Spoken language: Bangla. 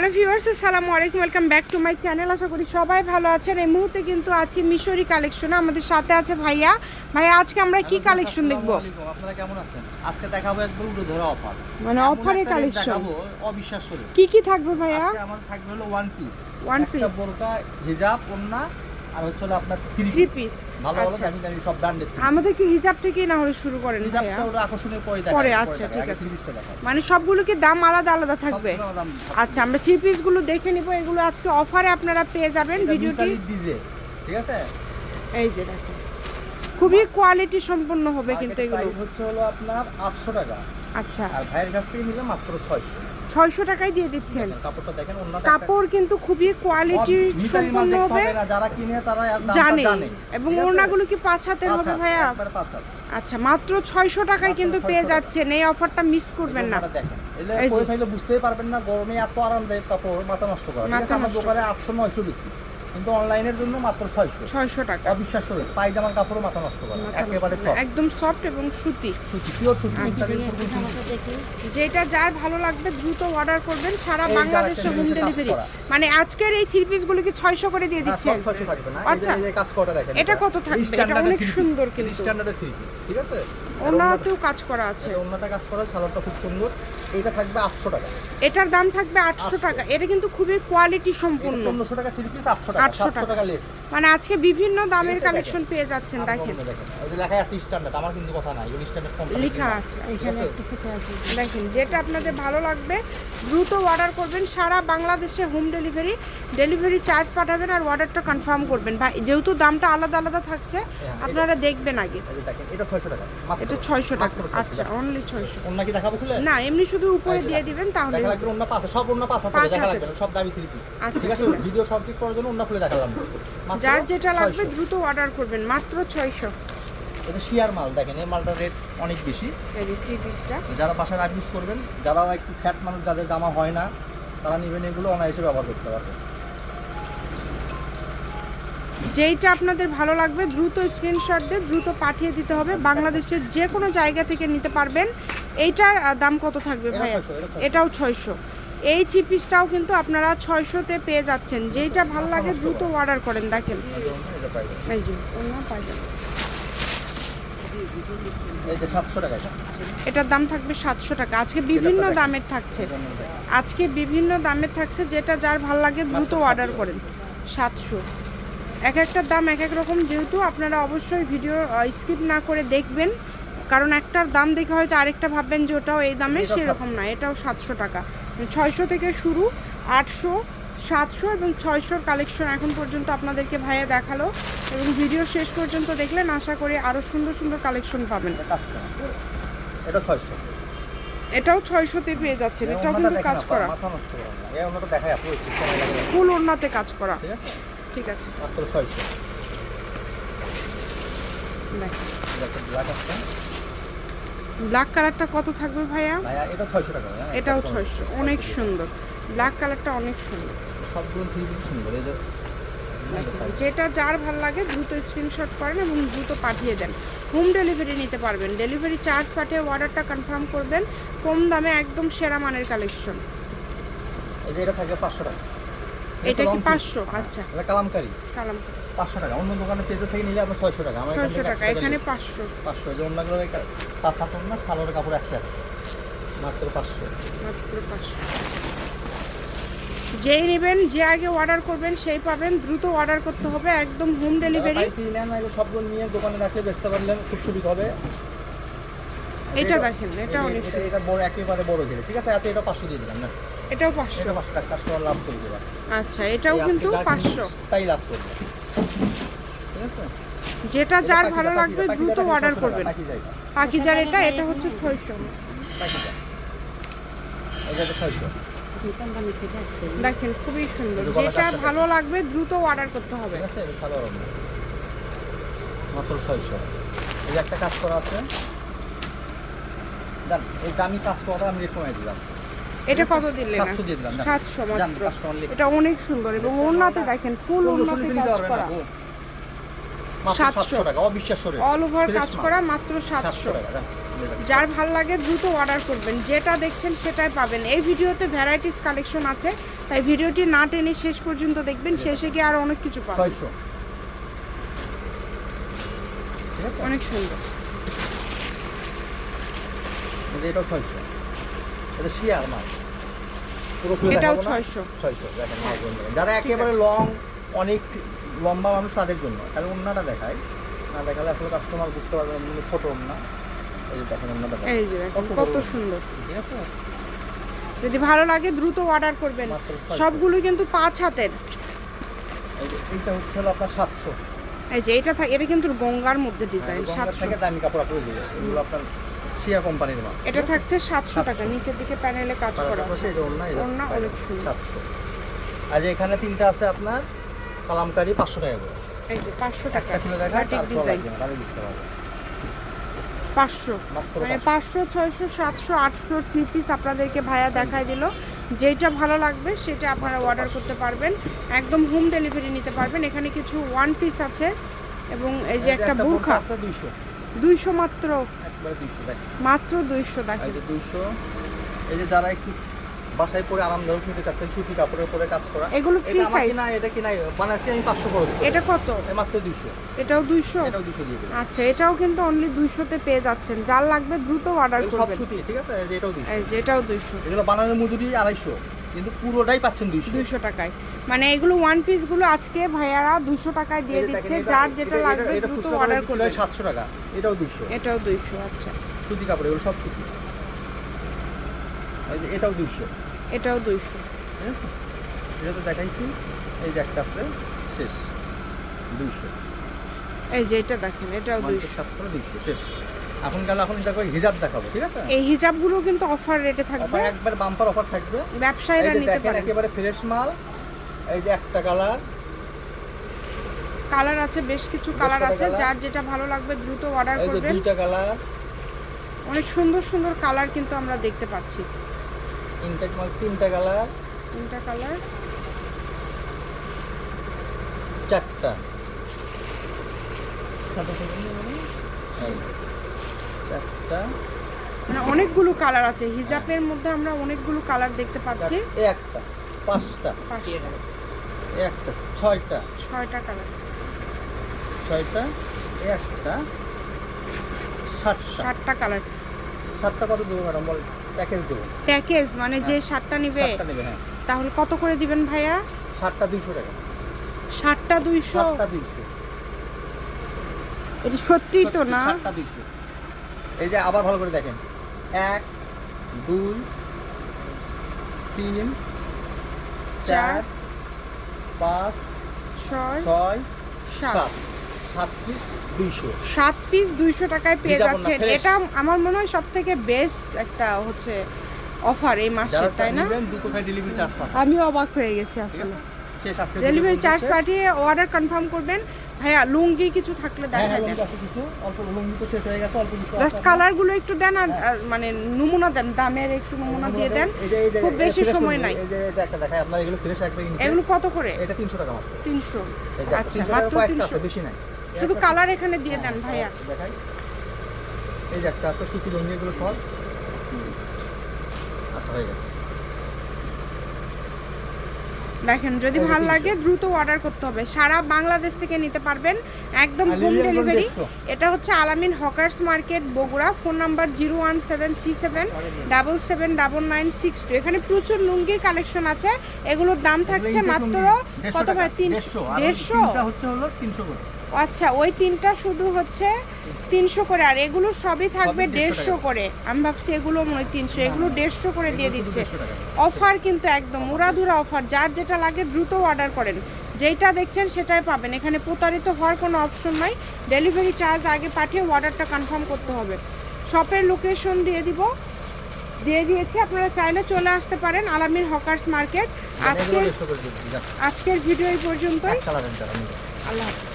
হ্যালো ভিউয়ার্স আসসালামু আলাইকুম welcome back to my channel. আশা করি সবাই ভালো আছেন। এই মুহূর্তে কিন্তু আছি মিশরি কালেকশনে। আমাদের সাথে আছে ভাইয়া। ভাইয়া আজকে আমরা কি কালেকশন দেখব? আপনারা কেমন আছেন? আজকে দেখাবো একবার উড়ে ধরা অফার। মানে অফারে কালেকশন। অবিশ্বাস্য কি কি থাকবে ভাইয়া? আজকে আমাদের থাকবে হলো ওয়ান পিস ওয়ান পিস। বোরকা হিজাব ওন্না আর হচ্ছে হলো আপনার থ্রি পিস পিস ভালো ভালো আচ্ছা। দামি দামি সব ব্র্যান্ডের আমাদের কি হিজাব থেকেই না হলে শুরু করেন হিজাবটা ওটা আকর্ষণীয় পরে দেখা পরে, আচ্ছা, ঠিক আছে। মানে সবগুলো কি দাম আলাদা আলাদা থাকবে? আচ্ছা আমরা থ্রি পিসগুলো দেখে নিব। এগুলো আজকে অফারে আপনারা পেয়ে যাবেন ভিডিওটি। ডিজে ঠিক আছে? এই যে দেখো। খুবই কোয়ালিটি সম্পন্ন হবে কিন্তু এগুলো। হচ্ছে হলো আপনার আটশো টাকা। আচ্ছা। আর ভাইয়ের কাছ থেকে নিলে মাত্র ছয়শো। ছয়শো টাকায় দিয়ে দিচ্ছেন। কাপড়টা দেখেন অন্য কাপড় কিন্তু খুবই কোয়ালিটি সম্পন্ন হবে। যারা কিনে তারা জানে। এবং ওড়নাগুলো কি পাঁচ হাতের হবে ভাইয়া? আচ্ছা মাত্র ছয়শো টাকায় কিন্তু পেয়ে। যাচ্ছেন। এই অফারটা মিস করবেন না। দেখেন। এই যে। বুঝতেই পারবেন না গরমে এত আরামদায়ক কাপড় মাথা নষ্ট করা। দোকানে আটশো নয়শো বেশি কিন্তু অনলাইনের জন্য মাত্র ছয়শো। ছয়শো টাকা। অবিশ্বাস্য rate। পায়জামার কাপড়ও মাথা নষ্ট করে। একেবারে। একদম সফট এবং সুতি। সুতি পিওর সুতি। যেটা যার ভালো লাগবে দ্রুত অর্ডার করবেন। সারা বাংলাদেশে হোম ডেলিভারি মানে আজকের এই থ্রি পিসগুলো কি ছয়শো করে দিয়ে দিচ্ছেন? ছয়শো থাকবে না। আচ্ছা। এই কাজ করা দেখেন এটা কত থাকবে? এটা অনেক সুন্দর কিন্তু। স্ট্যান্ডার্ডের থ্রি পিস ঠিক আছে? ওনাতেও কাজ করা আছে। অন্যটা কাজ করা সালোয়ারটা খুব সুন্দর। এইটা থাকবে আটশো টাকা। এটার দাম থাকবে আটশো 800 টাকা। এটা কিন্তু খুবই কোয়ালিটি সম্পূর্ণ। পনেরোশো টাকা থ্রি পিস আটশো টাকা 800 টাকা। লেস মানে আজকে বিভিন্ন দামের কালেকশন পেয়ে যাচ্ছেন দেখেন। ওই যে লেখায় আছে স্ট্যান্ডার্ড আমার কিন্তু কথা নাই ওই স্ট্যান্ডার্ড কোম্পানি লেখা আছে। দেখেন যেটা আপনাদের ভালো লাগবে দ্রুত অর্ডার করবেন। সারা বাংলাদেশে হোম ডেলিভারি ডেলিভারি চার্জ পাঠাবেন আর অর্ডারটা কনফার্ম করবেন। ভাই যেহেতু দামটা আলাদা আলাদা থাকছে আপনারা দেখবেন আগে। এটা ছয়শো টাকা। এটা ছয়শো টাকা। আচ্ছা অনলি ছয়শো। অন্য কি দেখাবো খুলে? না এমনি শুধু উপরে দিয়ে দিবেন তাহলে দেখা লাগবে অন্য পাশে সব অন্য পাশে দেখা। লাগবে সব দামি থ্রি পিস। আচ্ছা, ঠিক আছে ভিডিও সব ঠিক করার জন্য অন্য খুলে দেখালাম। যার যেটা লাগবে 600 দ্রুত অর্ডার করবেন মাত্র ছয়শো। এটা শিয়ার মাল দেখেন এই মালটার রেট অনেক বেশি। এই যে থ্রি পিসটা যারা বাসায় রাখ ইউজ করবেন যারা একটু ফ্যাট মানুষ যাদের জামা হয় না তারা নেবেন এগুলো অনায়াসে ব্যবহার করতে পারবেন। যেইটা আপনাদের ভালো লাগবে দ্রুত স্ক্রিনশট দিয়ে দ্রুত পাঠিয়ে দিতে হবে। বাংলাদেশের যে কোনো জায়গা থেকে নিতে পারবেন। এইটার দাম কত থাকবে ভাইয়া? 600, এটা 600 এটাও ছয়শো। এই থ্রি পিসটাও কিন্তু আপনারা ছয়শোতে পেয়ে যাচ্ছেন। যেইটা ভালো লাগে দ্রুত অর্ডার করেন দেখেন। এই যে এটার দাম থাকবে সাতশো টাকা। আজকে বিভিন্ন দামের থাকছে। আজকে বিভিন্ন দামের থাকছে। যেটা যার ভালো লাগে দ্রুত অর্ডার করেন। সাতশো। এক একটার দাম এক এক রকম যেহেতু আপনারা অবশ্যই ভিডিও স্কিপ না করে দেখবেন। কারণ একটার দাম দেখে হয়তো আরেকটা ভাববেন যে ওটাও এই দামে সেরকম না এটাও সাতশো টাকা। ছয়শো থেকে শুরু আটশো সাতশো এবং ছয়শোর কালেকশন এখন পর্যন্ত আপনাদেরকে ভাইয়া দেখাল। এবং ভিডিও শেষ পর্যন্ত দেখলেন আশা করি আরও সুন্দর সুন্দর কালেকশন পাবেন। এটা ছয়শো। এটাও ছয়শোতে পেয়ে যাচ্ছেন এটাও কিন্তু কাজ করা। ফুল ওড়নাতে কাজ করা। ঠিক আছে? ঠিক আছে। মাত্র ছয়শো। দেখেন ব্ল্যাক কালারটা কত থাকবে ভাইয়া? এটা ছয়শো টাকা হ্যাঁ, এটাও ছয়শো। অনেক সুন্দর। ব্ল্যাক কালারটা অনেক সুন্দর। সবগুলো সুন্দর এই যে যেটা যার ভালো লাগে দ্রুত স্ক্রিনশট করেন এবং দ্রুত পাঠিয়ে দেন। হোম ডেলিভারি নিতে পারবেন। ডেলিভারি চার্জ পাঠিয়ে অর্ডারটা কনফার্ম করবেন। কম দামে একদম সেরা মানের কালেকশন এটা থাকবে পাঁচশো টাকা। এটা কি long piece। পাঁচশো আচ্ছা। এটা কালামকারি। কালাম পাঁচশো টাকা। অন্য দোকানে পেজে থেকে নিলে আপনার ছয়শো টাকা। আমার এখান ছয়শো থেকে টাকা। এখানে less। পাঁচশো। পাঁচশো। এই যে অন্যগুলো পাঁচ হাত না সালোয়ারের কাপড় একশো একশো। মাত্র পাঁচশো। মাত্র পাঁচশো। যেই নেবেন যে আগে অর্ডার করবেন সেই পাবেন। দ্রুত অর্ডার করতে হবে। একদম হোম ডেলিভারি নেন সবগুলো নিয়ে দোকানে রাখে বেচতে পারলেন খুব সুবিধা হবে। এটা দেখেন এটা অনেক এটা বড় একেবারে বড় ঘিরে। ঠিক আছে? আচ্ছা এটা পাঁচশো দিয়ে দিলাম না? এটাও পাঁচশো। কাস্টমার লাভ করে দেবা আচ্ছা এটাও কিন্তু পাঁচশো। তাই লাভ করবে। ঠিক আছে? যেটা যার ভালো লাগবে দ্রুত অর্ডার 600 টাকা, করবেন। পাখি জায়গা, এটা এটা হচ্ছে ছয়শো। দেখেন খুবই সুন্দর। যেটা ভালো লাগবে দ্রুত অর্ডার করতে হবে। মাত্র ছয়শো। এই একটা কাজ করা আছে। দেন এই দামি কাজ করা আমি রেট কমাই দিলাম। এটা কত দিলেন সাতশো দিয়ে দিলাম না। সাতশো জান মাত্র। এটা অনেক সুন্দর এবং দেখেন ফুল পনেরোশো ওড়নাতে নিচে নিতে কাজ করা। মাত্র 700 সাতশো টাকা অবিশ্বাস্য রেট। অল ওভার কাজ করা মাত্র সাতশো। সাতশো টাকা যার ভালো লাগে দ্রুত অর্ডার করবেন। যেটা দেখছেন সেটাই পাবেন। এই ভিডিওতে ভ্যারাইটিস কালেকশন আছে তাই ভিডিওটি না টেনে শেষ পর্যন্ত দেখবেন। শেষে গিয়ে আরও অনেক কিছু পাবেন। অনেক সুন্দর। এটাও ছয়শো। এটা শিয়ার মাছ। এটাও না। 600 ছয়শো দেখেন যারা একেবারে লং অনেক লম্বা মানুষ তাদের জন্য। তাহলে অন্যটা দেখায় না দেখালে আসলে কাস্টমার বুঝতে পারবে না মানে ছোট অন্য। এই যে দেখেন অন্যটা। এই যে কত সুন্দর। ঠিক আছে? যদি ভালো লাগে দ্রুত অর্ডার করবেন। মাত্র 600 সবগুলো কিন্তু পাঁচ হাতের। এইটা হচ্ছে হলো আপনার সাতশো। এই যে এটা এটা কিন্তু গঙ্গার মধ্যে ডিজাইন সাতশো। থেকে দামি কাপড় আপনি আপনার শিয়া কোম্পানির মাল। এটা থাকছে সাতশো টাকা নিচের দিকে প্যানেলে কাজ করা আছে। ওড়না, অনেক সুন্দর। 700 আর এখানে তিনটা আছে আপনার কালামকারি পাঁচশো টাকা করে। এই যে পাঁচশো টাকা খুলে দেখা পাঁচশো। মানে 500 পাঁচশো ছয়শো সাতশো আটশো থ্রি পিস আপনাদেরকে ভাইয়া দেখায় দিল। যেটা ভালো লাগবে সেটা আপনারা অর্ডার করতে পারবেন। একদম হোম ডেলিভারি নিতে পারবেন। এখানে কিছু ওয়ান পিস আছে এবং এই যে একটা বুরখা। আছে দুইশো মাত্র। মাত্র দুইশো এই যে দুইশো এই যে যারা একটু বাসায় পরে আরামদায়ক নিতে চাচ্ছেন সুতি কাপড়ের উপরে কাজ করা। এগুলো আমার size? কিনা এটা কিনা বানাচ্ছি আমি পাঁচশো খরচ করি। এটা কত? মাত্র দুইশো। এটাও দুইশো? এটাও দুইশো দিয়ে দেবো। আচ্ছা এটাও কিন্তু অনলি দুইশোতে পেয়ে যাচ্ছেন। যার লাগবে দ্রুত অর্ডার এগুলো সব সুতি ঠিক আছে? এটাও দুইশো। এই যে এটাও দুইশো। এগুলো বানানোর মজুরি আড়াইশো। কিন্তু পুরোটাই পাচ্ছেন দুইশো। দুইশো টাকায়। মানে এগুলো ওয়ান পিসগুলো আজকে ভাইয়ারা দুইশো টাকায় দিয়ে দিচ্ছে যার যেটা লাগবে দ্রুত অর্ডার করবেন সাতশো টাকা এটাও দুইশো। এটাও দুইশো আচ্ছা। সুতি কাপড় এগুলো সব সুতি। এই এটাও দুইশো। এটাও দুইশো। ঠিক আছে? এটা তো দেখাইছি। এই যে একটা আছে শেষ। দুইশো। এই যে এটা দেখেন এটাও দুইশো। দুইশো শেষ। এখন গেলে এখন দেখো হিজাব দেখাবো ঠিক আছে? এই হিজাবগুলো কিন্তু অফার রেটে থাকবে। একবার বাম্পার অফার থাকবে। ব্যবসায়ীরা নিতে পারে। একেবারে ফ্রেশ মাল এই যে একটা কালার কালার আছে বেশ কিছু কালার আছে যার যেটা ভালো লাগবে দ্রুত অর্ডার করবেন। দুইটা কালার অনেক সুন্দর সুন্দর কালার কিন্তু আমরা দেখতে পাচ্ছি। ইনটেক মাল তিনটা কালার তিনটা কালার চারটা। এই, চারটা মানে অনেকগুলো কালার আছে। হিজাবের মধ্যে আমরা অনেকগুলো কালার দেখতে পাচ্ছি। একটা পাঁচটা। পাঁচটা। একটা ছয়টা। ছয়টা কালার। ছয়টা একটা সাতটা। সাতটা কালার। সাতটা কত দেবো ম্যাডাম? বল প্যাকেজ দেবো। প্যাকেজ মানে যে সাতটা নিবে সাতটা নেবে হ্যাঁ। তাহলে কত করে দিবেন ভাইয়া? সাতটা দুইশো টাকা। সাতটা দুইশো? সাতটা দুইশো। এটা সত্যিই তো না? সাতটা দুইশো। এই যে আবার ভালো করে দেখেন। এক দুই তিন চার পাঁচ ছয় ছয় সাত। সাত। পিস দুইশো। সাত পিস দুইশো টাকায় পেয়ে যাচ্ছেন। এটা আমার মনে হয় সব থেকে বেস্ট একটা হচ্ছে অফার এই মাসে তাই না? আমিও অবাক হয়ে গেছি আসলে। ডেলিভারি চার্জ পাঠিয়ে অর্ডার কনফার্ম করবেন। ভাইয়া লুঙ্গি কিছু থাকলে হ্যাঁ দেখা হ্যাঁ হয়ে কিছু আছে। জাস্ট কালারগুলো একটু দেন আর মানে নমুনা দেন দামের একটু নমুনা দিয়ে দেন। খুব বেশি সময় নাই। এই একটা দেখায় আপনার এগুলো কত করে? এটা তিনশো টাকা তিনশো। আচ্ছা মাত্র তিনশো। বেশি নাই। শুধু কালার এখানে দিয়ে দেন ভাইয়া। হ্যাঁ, দেখাই। এই যে একটা আছে সুতি লুঙ্গি এগুলো সব। আচ্ছা হয়ে গেছে। দেখেন যদি এই ভালো লাগে দ্রুত অর্ডার করতে হবে। সারা বাংলাদেশ থেকে নিতে পারবেন একদম হোম ডেলিভারি এটা হচ্ছে Alamin hawkers market Bogura. Phone number zero one seven three seven double seven double nine six two. এখানে প্রচুর লুঙ্গির কালেকশন আছে। এগুলোর দাম থাকছে মাত্র কত ভাই? তিনশো। 150 আর ওই দেড়শো? হচ্ছে হলো তিনশো করে। আচ্ছা ওই তিনটা শুধু হচ্ছে তিনশো করে আর এগুলো সবই থাকবে দেড়শো করে। আমি ভাবছি এগুলো মনে হয় তিনশো এগুলো দেড়শো করে দিয়ে দিচ্ছে। অফার কিন্তু একদম উড়াধুরা অফার যার যেটা লাগে দ্রুত অর্ডার করেন। যেটা দেখছেন সেটাই পাবেন। এখানে প্রতারিত হওয়ার কোনো অপশন নাই। ডেলিভারি চার্জ আগে পাঠিয়ে অর্ডারটা কনফার্ম করতে হবে। শপের লোকেশন দিয়ে দিব। দিয়ে দিয়েছি আপনারা চাইলে চলে আসতে পারেন আলামিন হকার্স মার্কেট। এগুলো আজকের আজকের ভিডিও এই পর্যন্তই। আল্লাহ হাফেজ।